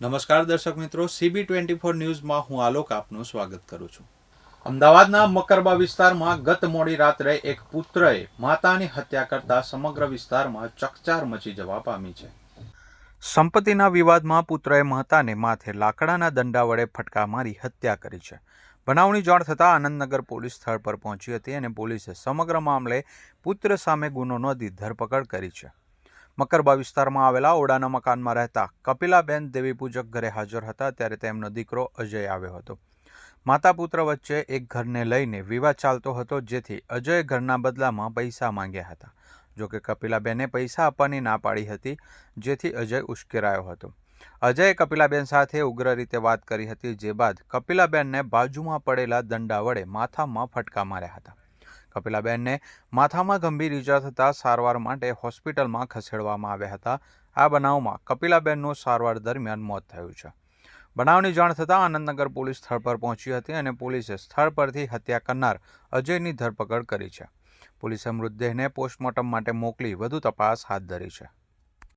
નમસ્કાર દર્શક મિત્રો સીબી ટ્વેન્ટી ફોર ન્યૂઝમાં હું આલોક આપનું સ્વાગત કરું છું. અમદાવાદના મકરબા વિસ્તારમાં ગત મોડી રાત્રે એક પુત્રએ માતાની હત્યા કરતા સમગ્ર વિસ્તારમાં ચકચાર મચી જવા પામી છે. સંપત્તિના વિવાદમાં પુત્રએ મહતાને માથે લાકડાના દંડા વડે ફટકા મારી હત્યા કરી છે. બનાવની જાણ થતાં આનંદનગર પોલીસ સ્થળ પર પહોંચી હતી અને પોલીસે સમગ્ર મામલે પુત્ર સામે ગુનો નોંધી ધરપકડ કરી છે. મકરબા વિસ્તારમાં આવેલા ઓડાના મકાનમાં રહેતા કપિલાબેન દેવીપૂજક ઘરે હાજર હતા ત્યારે તેમનો દીકરો અજય આવ્યો હતો. માતા પુત્ર વચ્ચે એક ઘરને લઈને વિવાદ ચાલતો હતો જેથી અજયે ઘરના બદલામાં પૈસા માંગ્યા હતા. જોકે કપિલાબેને પૈસા આપવાની ના પાડી હતી, જેથી અજય ઉશ્કેરાયો હતો. અજયે કપિલાબેન સાથે ઉગ્ર રીતે વાત કરી હતી, જે બાદ કપિલાબેનને બાજુમાં પડેલા દંડા વડે માથામાં ફટકા માર્યા હતા. કપિલાબેનને માથામાં ગંભીર ઈજા થતાં સારવાર માટે હોસ્પિટલમાં ખસેડવામાં આવ્યા હતા. આ બનાવમાં કપિલાબેનનું સારવાર દરમિયાન મોત થયું છે. બનાવની જાણ થતાં આનંદનગર પોલીસ સ્થળ પર પહોંચી હતી અને પોલીસે સ્થળ પરથી હત્યા કરનાર અજયની ધરપકડ કરી છે. પોલીસે મૃતદેહને પોસ્ટમોર્ટમ માટે મોકલી વધુ તપાસ હાથ ધરી છે.